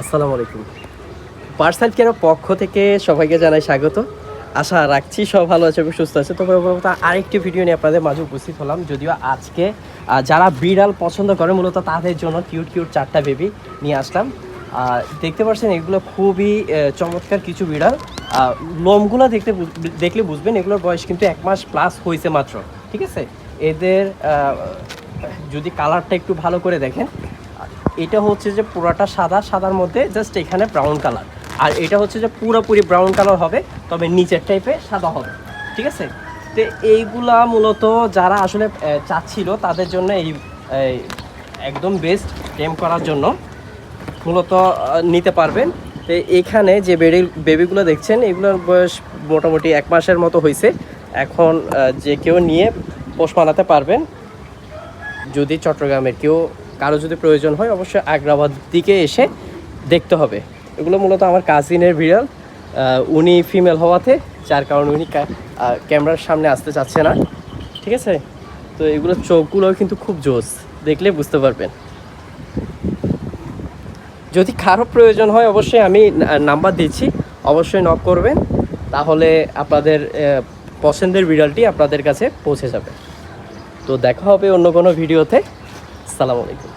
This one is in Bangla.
আসসালামু আলাইকুম। পার্সাল কেন পক্ষ থেকে সবাইকে জানাই স্বাগত। আশা রাখছি সব ভালো আছে এবং সুস্থ আছে। তবে মূলত আরেকটি ভিডিও নিয়ে আপনাদের মাঝে উপস্থিত হলাম। যদিও আজকে যারা বিড়াল পছন্দ করে, মূলত তাদের জন্য কিউট কিউট চারটা বেবি নিয়ে আসলাম। আর দেখতে পাচ্ছেন, এগুলো খুবই চমৎকার কিছু বিড়াল। লোমগুলো দেখতে দেখলে বুঝবেন, এগুলোর বয়স কিন্তু এক মাস প্লাস হয়েছে মাত্র। ঠিক আছে? এদের যদি কালারটা একটু ভালো করে দেখেন এটা হচ্ছে যে পুরাটা সাদা, সাদার মধ্যে জাস্ট এখানে ব্রাউন কালার আর এটা হচ্ছে যে পুরোপুরি ব্রাউন কালার হবে, তবে নিচের টাইপে সাদা হবে, ঠিক আছে? তো এইগুলা মূলত যারা আসলে চাচ্ছিল তাদের জন্য এই একদম বেস্ট টেম করার জন্য মূলত নিতে পারবেন। তো এখানে যে বেবি বেবিগুলো দেখছেন, এগুলোর বয়স মোটামুটি এক মাসের মতো হয়েছে এখন যে কেউ নিয়ে পোষ মানাতে পারবেন। যদি চট্টগ্রামের কেউ কারও যদি প্রয়োজন হয়, অবশ্যই আগ্রাবাদ দিকে এসে দেখতে হবে। এগুলো মূলত আমার কাজিনের বিড়াল উনি ফিমেল হওয়াতে, যার কারণে উনি ক্যামেরার সামনে আসতে চাচ্ছে না। ঠিক আছে? তো এগুলো চোখগুলোও কিন্তু খুব জোস। দেখলে বুঝতে পারবেন। যদি কারও প্রয়োজন হয়, অবশ্যই আমি নাম্বার দিচ্ছি। অবশ্যই নক করবেন। তাহলে আপনাদের পছন্দের বিড়ালটি আপনাদের কাছে পৌঁছে যাবে। তো দেখা হবে অন্য কোনো ভিডিওতে সালাম আলাইকুম।